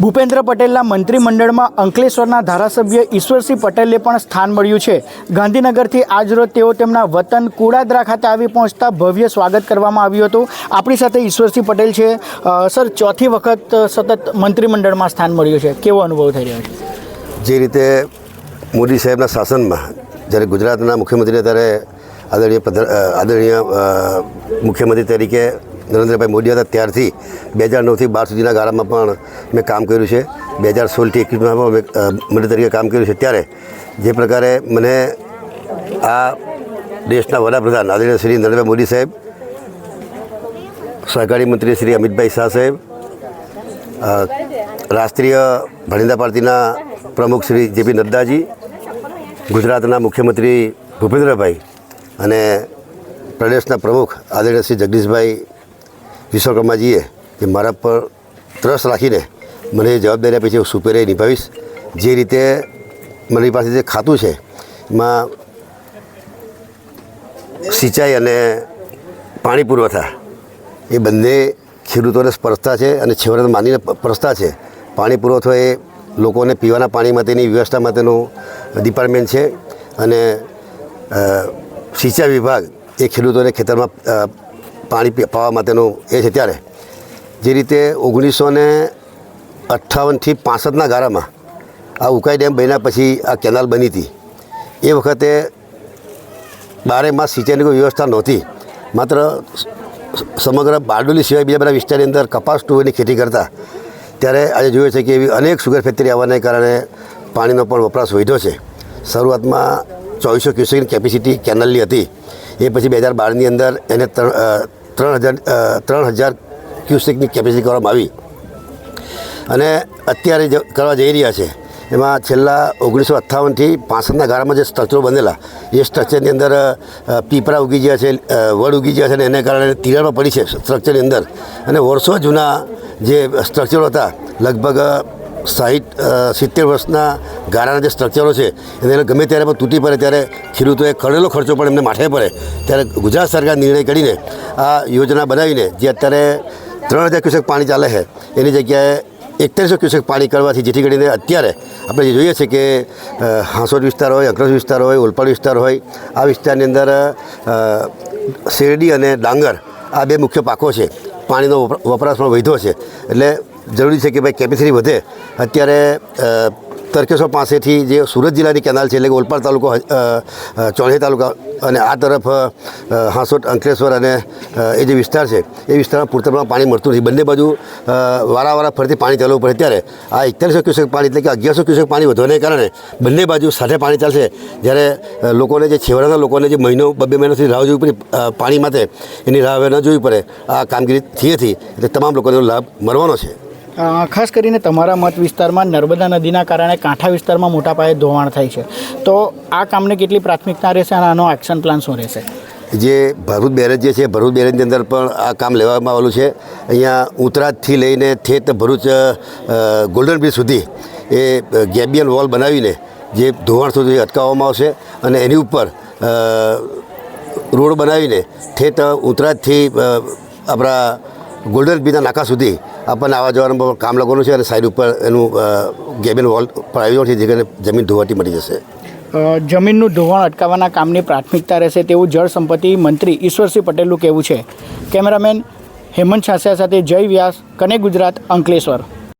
ભૂપેન્દ્ર પટેલના મંત્રીમંડળમાં અંકલેશ્વરના ધારાસભ્ય ઈશ્વરસિંહ પટેલને પણ સ્થાન મળ્યું છે. ગાંધીનગરથી આજરોજ તેઓ તેમના વતન કુડાદરા ખાતે આવી પહોંચતા ભવ્ય સ્વાગત કરવામાં આવ્યું હતું. આપણી સાથે ઈશ્વરસિંહ પટેલ છે. સર, ચોથી વખત સતત મંત્રીમંડળમાં સ્થાન મળ્યું છે. કેવો અનુભવ થઈ રહ્યો છે? જે રીતે મોદી સાહેબના શાસનમાં, જ્યારે ગુજરાતના મુખ્યમંત્રી ત્યારે આદરણીય આદરણીય મુખ્યમંત્રી તરીકે નરેન્દ્રભાઈ મોદી હતા ત્યારથી બે હજાર નવથી બાર સુધીના ગાળામાં પણ મેં કામ કર્યું છે. બે હજાર સોળથી એકવીસમાં પણ મંત્રી તરીકે કામ કર્યું છે. ત્યારે જે પ્રકારે મને આ દેશના વડાપ્રધાન આદરણીય શ્રી નરેન્દ્રભાઈ મોદી સાહેબ, સહકારી મંત્રી શ્રી અમિતભાઈ શાહ સાહેબ રાષ્ટ્રીય ભણિંદા પાર્ટીના પ્રમુખ શ્રી જેપી નડ્ડાજી, ગુજરાતના મુખ્યમંત્રી ભૂપેન્દ્રભાઈ અને પ્રદેશના પ્રમુખ આદરણીય શ્રી જગદીશભાઈ વિશ્વકર્માજીએ જે મારા પર ત્રસ રાખીને મને એ જવાબદારી આપી છે, હું સુપેરે નિભાવીશ. જે રીતે મારી પાસે જે ખાતું છે, એમાં સિંચાઈ અને પાણી પુરવઠા, એ બંને ખેડૂતોને સ્પર્શતા છે અને છેવટે માનીને સ્પર્શતા છે. પાણી પુરવઠો એ લોકોને પીવાના પાણી માટેની વ્યવસ્થા માટેનું ડિપાર્ટમેન્ટ છે અને સિંચાઈ વિભાગ એ ખેડૂતોને ખેતરમાં પાણી પાવા માટેનું એ છે ત્યારે. જે રીતે ઓગણીસો ને અઠ્ઠાવનથી પાસઠના ગાળામાં આ ઉકાઈ ડેમ બન્યા પછી આ કેનાલ બની હતી. એ વખતે બારે માસ સિંચાઈની કોઈ વ્યવસ્થા નહોતી. માત્ર સમગ્ર બારડોલી સિવાય બીજા બધા વિસ્તારની અંદર કપાસ ટુવેની ખેતી કરતા. ત્યારે આજે જોઈએ છે કે એવી અનેક સુગર ફેક્ટરી આવવાને કારણે પાણીનો પણ વપરાશ વધ્યો છે. શરૂઆતમાં ચોવીસો ક્યુસેકની કેપેસિટી કેનલની હતી. એ પછી બે હજાર બારની અંદર એને ત્રણ હજાર ત્રણ હજાર ક્યુસેકની કેપેસિટી કરવામાં આવી. અને અત્યારે કરવા જઈ રહ્યા છે, એમાં છેલ્લા ઓગણીસો અઠ્ઠાવનથી પાસઠના ગાળામાં જે સ્ટ્રક્ચરો બનેલા, એ સ્ટ્રક્ચરની અંદર પીપળા ઉગી ગયા છે વડ ઉગી ગયા છે અને એને કારણે તિરાડમાં પડી છે સ્ટ્રક્ચરની અંદર. અને વર્ષો જૂના જે સ્ટ્રક્ચરો હતા, લગભગ સાહીઠ સિત્તેર વર્ષના ગારાના જે સ્ટ્રક્ચરો છે, એને ગમે ત્યારે પણ તૂટી પડે, ત્યારે ખેડૂતોએ કરેલો ખર્ચો પણ એમને માથે પડે. ત્યારે ગુજરાત સરકાર નિર્ણય કરીને આ યોજના બનાવીને જે અત્યારે ત્રણ હજાર ક્યુસેક પાણી ચાલે છે, એની જગ્યાએ એકતાલીસો ક્યુસેક પાણી કરવાથી જેથી કરીને અત્યારે આપણે જે જોઈએ છીએ કે હાંસોદ વિસ્તાર હોય અગ્રજ વિસ્તાર હોય, ઓલપાડ વિસ્તાર હોય, આ વિસ્તારની અંદર શેરડી અને ડાંગર આ બે મુખ્ય પાકો છે. પાણીનો વપરાશ પણ વધ્યો છે. એટલે જરૂરી છે કે ભાઈ કેપેસિટી વધે. અત્યારે તરકેશ્વર પાસેથી જે સુરત જિલ્લાની કેનાલ છે એટલે કે ઓલપાડ તાલુકો અ, તાલુકા અને આ તરફ હાંસોટ અંકલેશ્વર અને એ જે વિસ્તાર છે એ વિસ્તારમાં પૂરતા પ્રમાણમાં પાણી મળતું નથી. બંને બાજુ વારાવારા ફરતી પાણી ચાલવું પડે. ત્યારે આ એકતાલીસો ક્યુસેક પાણી એટલે કે અગિયારસો ક્યુસેક પાણી વધવાને કારણે બંને બાજુ સાથે પાણી ચાલશે. જ્યારે લોકોને જે છેવાડાના લોકોને જે મહિનો બબે મહિનાથી રાહ જોવી પડે પાણી માટે એની રાહ હવે ન જોવી પડે. આ કામગીરી થઈ હતી એટલે તમામ લોકોને લાભ મળવાનો છે. ખાસ કરીને તમારા મત વિસ્તારમાં નર્મદા નદીના કારણે કાંઠા વિસ્તારમાં મોટા પાયે ધોવાણ થાય છે. તો આ કામને કેટલી પ્રાથમિકતા રહેશે અને આનો એક્શન પ્લાન શું રહેશે? જે ભરૂચ બેરેજ જે છે, ભરૂચ બેરેજની અંદર પણ આ કામ લેવામાં આવેલું છે. અહીંયા ઉતરાજથી લઈને થેત ભરૂચ ગોલ્ડન બ્રિજ સુધી એ ગેબિયલ વોલ બનાવીને જે ધોવાણ સુધી અટકાવવામાં આવશે અને એની ઉપર રોડ બનાવીને થેત ઉતરાજથી આપણા ગોલ્ડન બીજા નાકા સુધી આપણને આવવા જવાનું કામ લાગવાનું છે અને સાઈડ ઉપર એનું ગેબિન વોલ પણ આવ્યો છે જે જમીન ધોવાથી મળી જશે. જમીનનું ધોવાણ અટકાવવાના કામની પ્રાથમિકતા રહેશે તેવું જળ સંપત્તિ મંત્રી ઈશ્વરસિંહ પટેલનું કહેવું છે. કેમેરામેન હેમંત છાસિયા સાથે જય વ્યાસ, કને ગુજરાત, અંકલેશ્વર.